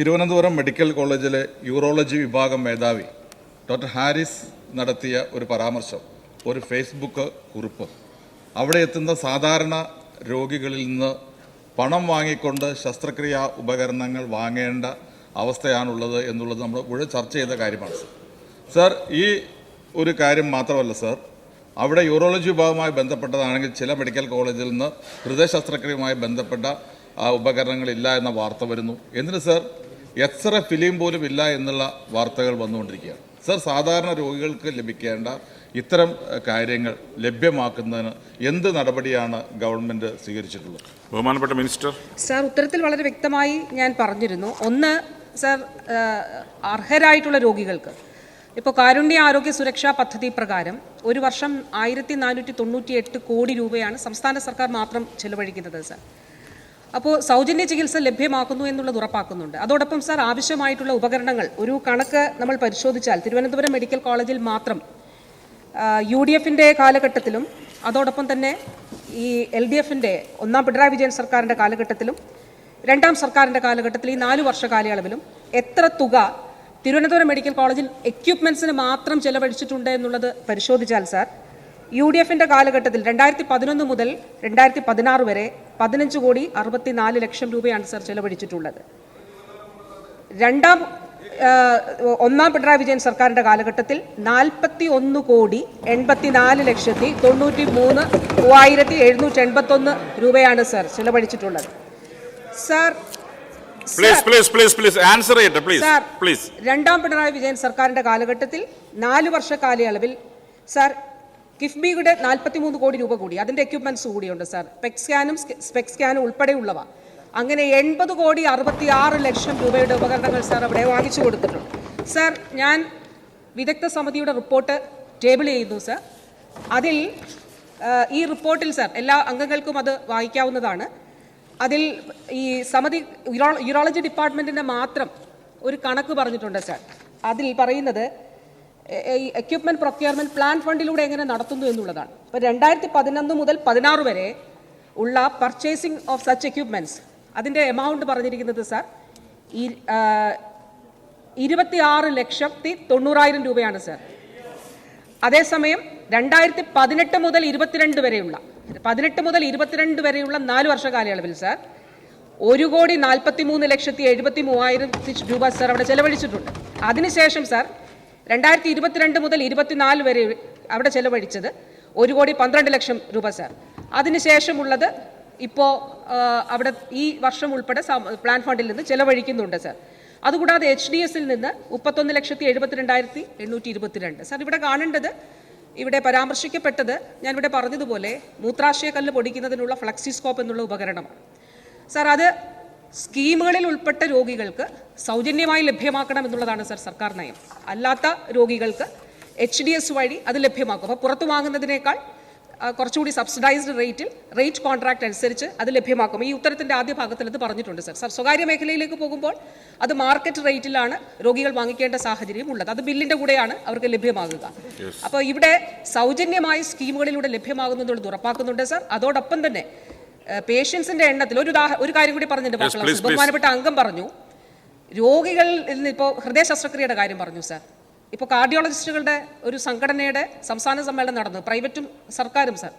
Thiruvananthapuram medical കോളേജിലെ urology വിഭാഗം മേധാവി ഡോക്ടർ ഹാരിസ് നടത്തിയ ഒരു പരാമർശം ഒരു ഫേസ്ബുക്ക് കുറിപ്പ്. അവിടെ എത്തുന്ന സാധാരണ രോഗികളിൽ നിന്ന് പണം വാങ്ങിക്കൊണ്ട് ശസ്ത്രക്രിയാ ഉപകരണങ്ങൾ വാങ്ങേണ്ട അവസ്ഥയാണുള്ളത് എന്നുള്ളത് നമ്മൾ മുഴുവൻ ചർച്ച ചെയ്ത കാര്യമാണ് സർ. സർ ഈ ഒരു കാര്യം മാത്രമല്ല സർ. അവിടെ യൂറോളജി വിഭാഗവുമായി ബന്ധപ്പെട്ടതാണെങ്കിൽ ചില മെഡിക്കൽ കോളേജിൽ നിന്ന് ഹൃദയ ശസ്ത്രക്രിയയുമായി ബന്ധപ്പെട്ട ഉപകരണങ്ങളില്ല എന്ന വാർത്ത വരുന്നു. എന്തിന് സർ? എക്സ്റേ ഫിലിം പോലും ഇല്ല എന്നുള്ള വാർത്തകൾ വന്നുകൊണ്ടിരിക്കുകയാണ്. സർ സാധാരണ രോഗികൾക്ക് ലഭിക്കേണ്ട ഇത്തരം കാര്യങ്ങൾ ലഭ്യമാക്കുന്നതിന് എന്ത് നടപടിയാണ് ഗവൺമെന്റ് സ്വീകരിച്ചിട്ടുള്ളത്? ബഹുമാനപ്പെട്ട മിനിസ്റ്റർ. സർ ഉത്തരത്തിൽ വളരെ വ്യക്തമായി ഞാൻ പറഞ്ഞിരുന്നു. ഒന്ന് സർ അർഹരായിട്ടുള്ള രോഗികൾക്ക്. ഇപ്പോൾ കാരുണ്യ ആരോഗ്യ സുരക്ഷാ പദ്ധതി പ്രകാരം ഒരു വർഷം ആയിരത്തി നാനൂറ്റി തൊണ്ണൂറ്റി എട്ട് കോടി രൂപയാണ് സംസ്ഥാന സർക്കാർ മാത്രം ചെലവഴിക്കുന്നത് സാർ. അപ്പോൾ സൗജന്യ ചികിത്സ ലഭ്യമാക്കുന്നു എന്നുള്ളത് ഉറപ്പാക്കുന്നുണ്ട്. അതോടൊപ്പം സാർ ആവശ്യമായിട്ടുള്ള ഉപകരണങ്ങൾ ഒരു കണക്ക് നമ്മൾ പരിശോധിച്ചാൽ തിരുവനന്തപുരം മെഡിക്കൽ കോളേജിൽ മാത്രം യു ഡി എഫിന്റെ കാലഘട്ടത്തിലും അതോടൊപ്പം തന്നെ ഈ എൽ ഡി എഫിന്റെ ഒന്നാം പിണറായി വിജയൻ സർക്കാരിന്റെ കാലഘട്ടത്തിലും രണ്ടാം സർക്കാരിന്റെ കാലഘട്ടത്തിൽ ഈ നാല് വർഷ കാലയളവിലും എത്ര തുക തിരുവനന്തപുരം മെഡിക്കൽ കോളേജിൽ എക്യുപ്മെൻസിന് മാത്രം ചെലവഴിച്ചിട്ടുണ്ട് എന്നുള്ളത് പരിശോധിച്ചാൽ സാർ യു ഡി എഫിന്റെ കാലഘട്ടത്തിൽ രണ്ടായിരത്തി പതിനൊന്ന് മുതൽ രണ്ടായിരത്തി പതിനാറ് വരെ പതിനഞ്ച് കോടി അറുപത്തിനാല് ലക്ഷം രൂപയാണ് സർ ചെലവഴിച്ചിട്ടുള്ളത്. രണ്ടാം ഒന്നാം പിണറായി വിജയൻ സർക്കാരിന്റെ കാലഘട്ടത്തിൽ നാൽപ്പത്തി ഒന്ന് കോടി എൺപത്തിനാല് ലക്ഷത്തി തൊണ്ണൂറ്റി മൂന്ന് മൂവായിരത്തി എഴുന്നൂറ്റി എൺപത്തി ഒന്ന് രൂപയാണ് സർ ചെലവഴിച്ചിട്ടുള്ളത് സർ രണ്ടാം പിണറായി വിജയൻ സർക്കാരിന്റെ കാലഘട്ടത്തിൽ നാല് വർഷ കാലയളവിൽ സാർ കിഫ്ബിയുടെ നാൽപ്പത്തിമൂന്ന് കോടി രൂപ കൂടി. അതിന്റെ എക്യുപ്മെന്റ്സ് കൂടിയുണ്ട് സാർ പെക് സ്കാനും സ്പെക് സ്കാനും ഉൾപ്പെടെയുള്ളവ. അങ്ങനെ എൺപത് കോടി അറുപത്തി ആറ് ലക്ഷം രൂപയുടെ ഉപകരണങ്ങൾ സാർ അവിടെ വാങ്ങിച്ചു കൊടുത്തിട്ടുണ്ട്. സാർ ഞാൻ വിദഗ്ധ സമിതിയുടെ റിപ്പോർട്ട് ടേബിൾ ചെയ്യുന്നു സാർ അതിൽ ഈ റിപ്പോർട്ടിൽ സാർ എല്ലാ അംഗങ്ങൾക്കും അത് വായിക്കാവുന്നതാണ്. അതിൽ ഈ സമിതി യൂറോ- യൂറോളജി ഡിപ്പാർട്ട്മെന്റിന്റെ മാത്രം ഒരു കണക്ക് പറഞ്ഞിട്ടുണ്ട് സാർ അതിൽ പറയുന്നത് ഈ എക്യുപ്മെന്റ് പ്രൊക്യൂർമെന്റ് പ്ലാൻ ഫണ്ടിലൂടെ എങ്ങനെ നടത്തുന്നു എന്നുള്ളതാണ്. ഇപ്പോൾ രണ്ടായിരത്തി പതിനൊന്ന് മുതൽ പതിനാറ് വരെ ഉള്ള പർച്ചേസിംഗ് ഓഫ് സച്ച് എക്യുപ്മെന്റ്സ് അതിന്റെ എമൗണ്ട് പറഞ്ഞിരിക്കുന്നത് സാർ ഇരുപത്തി ആറ് ലക്ഷത്തി തൊണ്ണൂറായിരം രൂപയാണ് സാർ അതേസമയം രണ്ടായിരത്തി പതിനെട്ട് മുതൽ ഇരുപത്തിരണ്ട് വരെയുള്ള പതിനെട്ട് മുതൽ ഇരുപത്തിരണ്ട് വരെയുള്ള നാല് വർഷ കാലയളവിൽ സാർ ഒരു കോടി നാൽപ്പത്തി മൂന്ന് ലക്ഷത്തി എഴുപത്തി മൂവായിരം രൂപ സാർ അവിടെ ചെലവഴിച്ചിട്ടുണ്ട്. അതിനുശേഷം സാർ രണ്ടായിരത്തി ഇരുപത്തിരണ്ട് മുതൽ ഇരുപത്തിനാല് വരെ അവിടെ ചെലവഴിച്ചത് ഒരു കോടി പന്ത്രണ്ട് ലക്ഷം രൂപ സാർ. അതിനുശേഷമുള്ളത് ഇപ്പോൾ അവിടെ ഈ വർഷം ഉൾപ്പെടെ പ്ലാൻ ഫണ്ടിൽ നിന്ന് ചെലവഴിക്കുന്നുണ്ട് സർ. അതുകൂടാതെ എച്ച് ഡി എസിൽ നിന്ന് മുപ്പത്തൊന്ന് ലക്ഷത്തി എഴുപത്തിരണ്ടായിരത്തി എണ്ണൂറ്റി ഇരുപത്തിരണ്ട് സാർ ഇവിടെ കാണേണ്ടത് ഇവിടെ പരാമർശിക്കപ്പെട്ടത് ഞാൻ ഇവിടെ പറഞ്ഞതുപോലെ മൂത്രാശയ കല്ല് പൊടിക്കുന്നതിനുള്ള ഫ്ലക്സിസ്കോപ്പ് എന്നുള്ള ഉപകരണമാണ്. സർ അത് സ്കീമുകളിൽ ഉൾപ്പെട്ട രോഗികൾക്ക് സൗജന്യമായി ലഭ്യമാക്കണം എന്നുള്ളതാണ് സർ സർക്കാർ നയം. അല്ലാത്ത രോഗികൾക്ക് എച്ച് ഡി എസ് വഴി അത് ലഭ്യമാക്കും. അപ്പോൾ പുറത്തു വാങ്ങുന്നതിനേക്കാൾ കുറച്ചുകൂടി സബ്സിഡൈസ്ഡ് റേറ്റിൽ റേറ്റ് കോൺട്രാക്ട് അനുസരിച്ച് അത് ലഭ്യമാക്കും. ഈ ഉത്തരത്തിന്റെ ആദ്യ ഭാഗത്തിൽ അത് പറഞ്ഞിട്ടുണ്ട് സർ. സർ സ്വകാര്യ മേഖലയിലേക്ക് പോകുമ്പോൾ അത് മാർക്കറ്റ് റേറ്റിലാണ് രോഗികൾ വാങ്ങിക്കേണ്ട സാഹചര്യം ഉള്ളത്. അത് ബില്ലിന്റെ കൂടെയാണ് അവർക്ക് ലഭ്യമാകുക. അപ്പോൾ ഇവിടെ സൗജന്യമായി സ്കീമുകളിലൂടെ ലഭ്യമാകുന്നതുകൊണ്ട് ഉറപ്പാക്കുന്നുണ്ട് സർ. അതോടൊപ്പം തന്നെ പേഷ്യൻസിന്റെ എണ്ണത്തിൽ ഒരു ഒരു കാര്യം കൂടി പറഞ്ഞിട്ടുണ്ട് ബഹുമാനപ്പെട്ട അംഗം പറഞ്ഞു. രോഗികളിൽ നിന്ന് ഇപ്പോൾ ഹൃദയ ശസ്ത്രക്രിയയുടെ കാര്യം പറഞ്ഞു സാർ ഇപ്പോൾ കാർഡിയോളജിസ്റ്റുകളുടെ ഒരു സംഘടനയുടെ സംസ്ഥാന സമ്മേളനം നടന്നു പ്രൈവറ്റും സർക്കാരും സാർ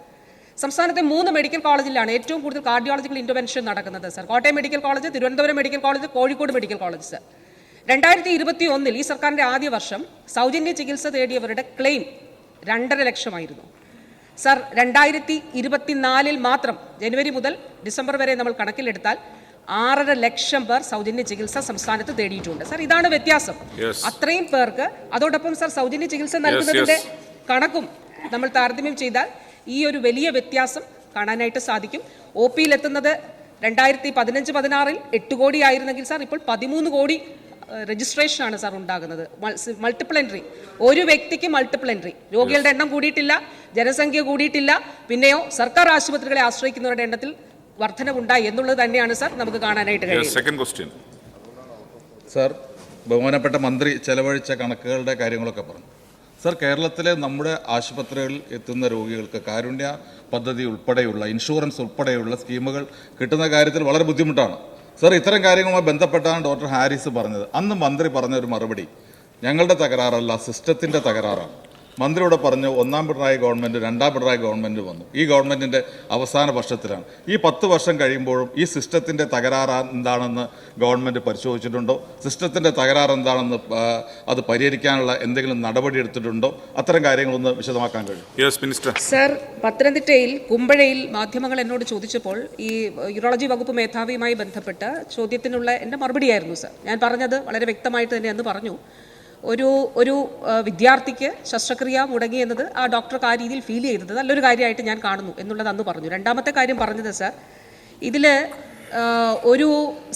സംസ്ഥാനത്തെ മൂന്ന് മെഡിക്കൽ കോളേജിലാണ് ഏറ്റവും കൂടുതൽ കാർഡിയോളജിക്കൽ ഇന്റർവെൻഷൻ നടക്കുന്നത് sir Kottayam medical college Thiruvananthapuram medical college Kozhikode medical college sir രണ്ടായിരത്തി ഇരുപത്തി ഒന്നിൽ ഈ സർക്കാരിന്റെ ആദ്യ വർഷം സൗജന്യ ചികിത്സ തേടിയവരുടെ ക്ലെയിം രണ്ടര ലക്ഷമായിരുന്നു. സർ രണ്ടായിരത്തി ഇരുപത്തിനാലിൽ മാത്രം ജനുവരി മുതൽ ഡിസംബർ വരെ നമ്മൾ കണക്കിലെടുത്താൽ ആറര ലക്ഷം പേർ സൗജന്യ ചികിത്സ സംസ്ഥാനത്ത് തേടിയിട്ടുണ്ട്. സർ ഇതാണ് വ്യത്യാസം. അത്രയും പേർക്ക് അതോടൊപ്പം സർ സൗജന്യ ചികിത്സ നൽകുന്നതിന്റെ കണക്കും നമ്മൾ താരതമ്യം ചെയ്താൽ ഈ ഒരു വലിയ വ്യത്യാസം കാണാനായിട്ട് സാധിക്കും. ഒ പിയിൽ എത്തുന്നത് രണ്ടായിരത്തി പതിനഞ്ച് പതിനാറിൽ എട്ട് കോടി ആയിരുന്നെങ്കിൽ സാർ ഇപ്പോൾ പതിമൂന്ന് കോടി രജിസ്ട്രേഷൻ ആണ് സാർ ഉണ്ടാകുന്നത്. മൾട്ടിപ്പിൾ എൻട്രി ഒരു വ്യക്തിക്ക് മൾട്ടിപ്പിൾ എൻട്രി രോഗികളുടെ എണ്ണം കൂടിയിട്ടില്ല ജനസംഖ്യ കൂടിയിട്ടില്ല പിന്നെയോ സർക്കാർ ആശുപത്രികളെ ആശ്രയിക്കുന്നവരുടെ എണ്ണത്തിൽ വർധനവുണ്ടായി എന്നുള്ളത് തന്നെയാണ് സാർ നമുക്ക് കാണാനായിട്ട് കഴിയുന്നത്. സർ ബഹുമാനപ്പെട്ട മന്ത്രി ചെലവഴിച്ച കണക്കുകളുടെ കാര്യങ്ങളൊക്കെ പറഞ്ഞു. സർ കേരളത്തിലെ നമ്മുടെ ആശുപത്രികളിൽ എത്തുന്ന രോഗികൾക്ക് കാരുണ്യ പദ്ധതി ഉൾപ്പെടെയുള്ള ഇൻഷുറൻസ് ഉൾപ്പെടെയുള്ള സ്കീമുകൾ കിട്ടുന്ന കാര്യത്തിൽ വളരെ ബുദ്ധിമുട്ടാണ്. സർ ഇത്തരം കാര്യങ്ങളുമായി ബന്ധപ്പെട്ടാണ് ഡോക്ടർ ഹാരിസ് പറഞ്ഞത്. അന്ന് മന്ത്രി പറഞ്ഞ ഒരു മറുപടി. ഞങ്ങളുടെ തകരാറല്ല സിസ്റ്റത്തിന്റെ തകരാറാണ്. മന്ത്രി ഇവിടെ പറഞ്ഞു ഒന്നാം പിണറായി ഗവൺമെന്റ് രണ്ടാം പിണറായി ഗവൺമെന്റ് വന്നു. ഈ ഗവൺമെന്റിന്റെ അവസാന വർഷത്തിലാണ്. ഈ പത്ത് വർഷം കഴിയുമ്പോഴും ഈ സിസ്റ്റത്തിന്റെ തകരാറ് എന്താണെന്ന് ഗവൺമെന്റ് പരിശോധിച്ചിട്ടുണ്ടോ? സിസ്റ്റത്തിന്റെ തകരാറ് എന്താണെന്ന് അത് പരിഹരിക്കാനുള്ള എന്തെങ്കിലും നടപടി എടുത്തിട്ടുണ്ടോ? അത്തരം കാര്യങ്ങളൊന്ന് വിശദമാക്കാൻ കഴിയും. Yes minister. സർ പത്തനംതിട്ടയിൽ കുമ്പഴയിൽ മാധ്യമങ്ങൾ എന്നോട് ചോദിച്ചപ്പോൾ ഈ യൂറോളജി വകുപ്പ് മേധാവിയുമായി ബന്ധപ്പെട്ട് ചോദ്യത്തിനുള്ള എന്റെ മറുപടിയായിരുന്നു സർ. ഞാൻ പറഞ്ഞത് വളരെ വ്യക്തമായിട്ട് തന്നെ അന്ന് പറഞ്ഞു. ഒരു ഒരു വിദ്യാർത്ഥിക്ക് ശസ്ത്രക്രിയ മുടങ്ങി എന്നത് ആ ഡോക്ടർക്ക് ആ രീതിയിൽ ഫീൽ ചെയ്തത് നല്ലൊരു കാര്യമായിട്ട് ഞാൻ കാണുന്നു എന്നുള്ളത് അന്ന് പറഞ്ഞു. രണ്ടാമത്തെ കാര്യം പറഞ്ഞത് സർ ഇതിൽ ഒരു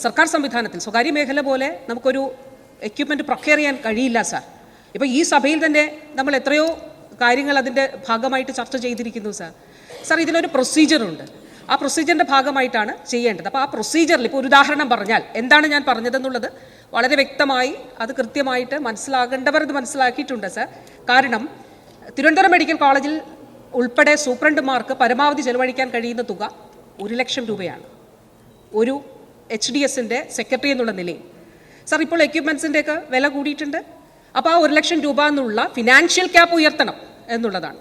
സർക്കാർ സംവിധാനത്തിൽ സ്വകാര്യ മേഖല പോലെ നമുക്കൊരു എക്യുപ്മെന്റ് പ്രൊക്യർ ചെയ്യാൻ കഴിയില്ല സർ. ഇപ്പോൾ ഈ സഭയിൽ തന്നെ നമ്മൾ എത്രയോ കാര്യങ്ങൾ അതിന്റെ ഭാഗമായിട്ട് ചർച്ച ചെയ്തിരിക്കുന്നു സാർ. സാർ ഇതിനൊരു പ്രൊസീജിയറുണ്ട് ആ പ്രൊസീജിയറിന്റെ ഭാഗമായിട്ടാണ് ചെയ്യേണ്ടത്. അപ്പോൾ ആ പ്രൊസീജിയറിൽ ഇപ്പോൾ ഒരു ഉദാഹരണം പറഞ്ഞാൽ എന്താണ് ഞാൻ പറഞ്ഞതെന്നുള്ളത്? വളരെ വ്യക്തമായി അത് കൃത്യമായിട്ട് മനസ്സിലാകേണ്ടവർ ഇത് മനസ്സിലാക്കിയിട്ടുണ്ട് സർ. കാരണം തിരുവനന്തപുരം മെഡിക്കൽ കോളേജിൽ ഉൾപ്പെടെ സൂപ്രണ്ടുമാർക്ക് പരമാവധി ചെലവഴിക്കാൻ കഴിയുന്ന തുക ഒരു ലക്ഷം രൂപയാണ്. ഒരു എച്ച് ഡി എസിന്റെ സെക്രട്ടറി എന്നുള്ള നിലയിൽ. സർ ഇപ്പോൾ എക്യുപ്മെൻസിന്റെ ഒക്കെ വില കൂടിയിട്ടുണ്ട്. അപ്പോൾ ആ ഒരു ലക്ഷം രൂപ എന്നുള്ള ഫിനാൻഷ്യൽ ക്യാപ്പ് ഉയർത്തണം എന്നുള്ളതാണ്.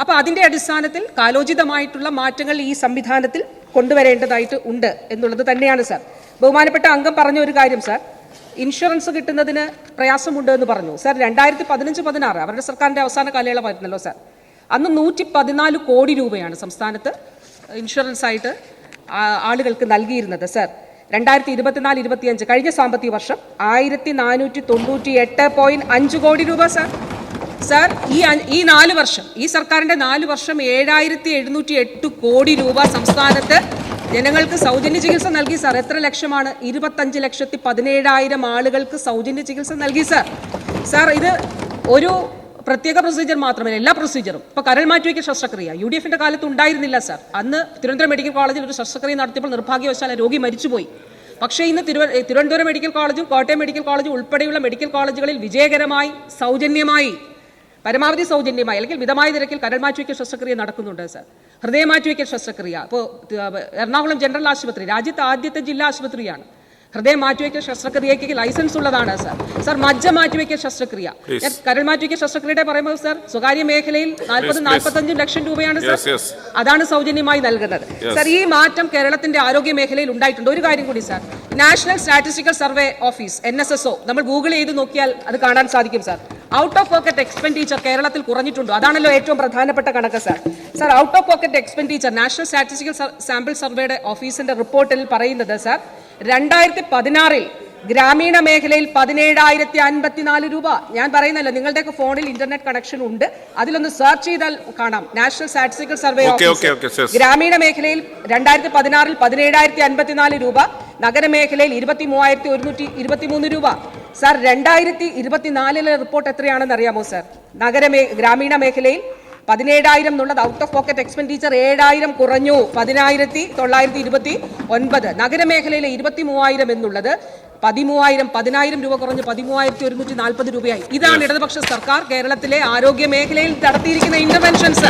അപ്പോൾ അതിന്റെ അടിസ്ഥാനത്തിൽ കാലോചിതമായിട്ടുള്ള മാറ്റങ്ങൾ ഈ സംവിധാനത്തിൽ കൊണ്ടുവരേണ്ടതായിട്ട് ഉണ്ട് എന്നുള്ളത് തന്നെയാണ് സർ. ബഹുമാനപ്പെട്ട അംഗം പറഞ്ഞ ഒരു കാര്യം സാർ. ഇൻഷുറൻസ് കിട്ടുന്നതിന് പ്രയാസമുണ്ട് എന്ന് പറഞ്ഞു. സാർ രണ്ടായിരത്തി പതിനഞ്ച് പതിനാറ് അവരുടെ സർക്കാരിന്റെ അവസാന കാലയളവായിരുന്നല്ലോ സാർ. അന്ന് നൂറ്റി പതിനാല് കോടി രൂപയാണ് സംസ്ഥാനത്ത് ഇൻഷുറൻസ് ആയിട്ട് ആളുകൾക്ക് നൽകിയിരുന്നത് സാർ. രണ്ടായിരത്തി ഇരുപത്തിനാല് ഇരുപത്തിയഞ്ച് കഴിഞ്ഞ സാമ്പത്തിക വർഷം ആയിരത്തി നാനൂറ്റി തൊണ്ണൂറ്റി എട്ട് പോയിന്റ് അഞ്ച് കോടി രൂപ സാർ. സാർ ഈ ഈ നാല് വർഷം ഈ സർക്കാരിന്റെ നാല് വർഷം ഏഴായിരത്തി എഴുന്നൂറ്റി എട്ട് കോടി രൂപ സംസ്ഥാനത്ത് ജനങ്ങൾക്ക് സൗജന്യ ചികിത്സ നൽകി സാർ. എത്ര ലക്ഷമാണ്? ഇരുപത്തഞ്ച് ലക്ഷത്തി പതിനേഴായിരം ആളുകൾക്ക് സൗജന്യ ചികിത്സ നൽകി സാർ. സാർ ഇത് ഒരു പ്രത്യേക പ്രൊസീജിയർ മാത്രമല്ല എല്ലാ പ്രൊസീജിയറും. ഇപ്പോൾ കരൾ മാറ്റിവയ്ക്കൽ ശസ്ത്രക്രിയ. യു ഡി എഫിന്റെ കാലത്ത് ഉണ്ടായിരുന്നില്ല സർ. അന്ന് തിരുവനന്തപുരം മെഡിക്കൽ കോളേജിൽ ഒരു ശസ്ത്രക്രിയ നടത്തിയപ്പോൾ നിർഭാഗ്യവശാൽ രോഗി മരിച്ചുപോയി. പക്ഷേ ഇന്ന് തിരുവ തിരുവനന്തപുരം മെഡിക്കൽ കോളേജും കോട്ടയം മെഡിക്കൽ കോളേജും ഉൾപ്പെടെയുള്ള മെഡിക്കൽ കോളേജുകളിൽ വിജയകരമായി സൗജന്യമായി പരമാവധി സൗജന്യമായി അല്ലെങ്കിൽ മിതമായ നിരക്കിൽ കരൾ മാറ്റിവയ്ക്കൽ ശസ്ത്രക്രിയ നടക്കുന്നുണ്ട് സാർ. ഹൃദയ വയ്ക്കൽ ശസ്ത്രക്രിയ. ഇപ്പോൾ എറണാകുളം ജനറൽ ആശുപത്രി രാജ്യത്തെ ആദ്യത്തെ ജില്ലാ ആശുപത്രിയാണ്. ഹൃദയം മാറ്റിവയ്ക്കൽ ശസ്ത്രക്രിയയ്ക്ക് ലൈസൻസ് ഉള്ളതാണ് സർ. സർ മജ്ജ മാറ്റിവയ്ക്കൽ ശസ്ത്രക്രിയ. കരൾ മാറ്റിവയ്ക്കൽ ശസ്ത്രക്രിയയുടെ പറയുമ്പോൾ സർ സ്വകാര്യ മേഖലയിൽ നാൽപ്പത്. നാൽപ്പത്തഞ്ചും ലക്ഷം രൂപയാണ് സാർ. അതാണ് സൗജന്യമായി നൽകുന്നത്. സർ ഈ മാറ്റം കേരളത്തിന്റെ ആരോഗ്യ മേഖലയിൽ ഉണ്ടായിട്ടുണ്ട്. ഒരു കാര്യം കൂടി sir. National statistical survey office N നമ്മൾ ഗൂഗിൾ ചെയ്ത് നോക്കിയാൽ അത് കാണാൻ സാധിക്കും sir. Out of pocket expenditure കേരളത്തിൽ കുറഞ്ഞിട്ടുണ്ടോ. അതാണല്ലോ ഏറ്റവും പ്രധാനപ്പെട്ട കണക്ക് sir sir out of pocket expenditure national statistical sample സർവേയുടെ ഓഫീസിന്റെ റിപ്പോർട്ടിൽ പറയുന്നത് സാർ രണ്ടായിരത്തി പതിനാറിൽ ഗ്രാമീണ മേഖലയിൽ പതിനേഴായിരത്തി അൻപത്തിനാല് രൂപ. ഞാൻ പറയുന്നല്ലോ നിങ്ങളുടെയൊക്കെ ഫോണിൽ ഇന്റർനെറ്റ് കണക്ഷൻ ഉണ്ട്. അതിലൊന്ന് സെർച്ച് ചെയ്താൽ കാണാം. നാഷണൽ സ്റ്റാറ്റിസ്റ്റിക്കൽ സർവേ ഗ്രാമീണ മേഖലയിൽ രണ്ടായിരത്തി പതിനാറിൽ പതിനേഴായിരത്തി അൻപത്തിനാല് രൂപ നഗരമേഖലയിൽ ഇരുപത്തി മൂവായിരത്തി ഒരുന്നൂറ്റി ഇരുപത്തിമൂന്ന് രൂപ. സാർ രണ്ടായിരത്തി ഇരുപത്തിനാലിലെ റിപ്പോർട്ട് എത്രയാണെന്ന് അറിയാമോ സാർ? നഗരമേ ഗ്രാമീണ മേഖലയിൽ പതിനേഴായിരം എന്നുള്ളത് ഔട്ട് ഓഫ് പോക്കറ്റ് എക്സ്പെൻഡിച്ചർ ഏഴായിരം കുറഞ്ഞു പതിനായിരത്തി തൊള്ളായിരത്തി ഇരുപത്തി ഒൻപത് നഗരമേഖലയിലെ ഇരുപത്തി മൂവായിരം എന്നുള്ളത് പതിമൂവായിരം പതിനായിരം രൂപ കുറഞ്ഞ് പതിമൂവായിരത്തി ഒരുന്നൂറ്റി നാൽപ്പത് രൂപയായി. ഇതാണ് ഇടതുപക്ഷ സർക്കാർ കേരളത്തിലെ ആരോഗ്യ മേഖലയിൽ നടത്തിയിരിക്കുന്ന ഇന്റർവെൻഷൻസ്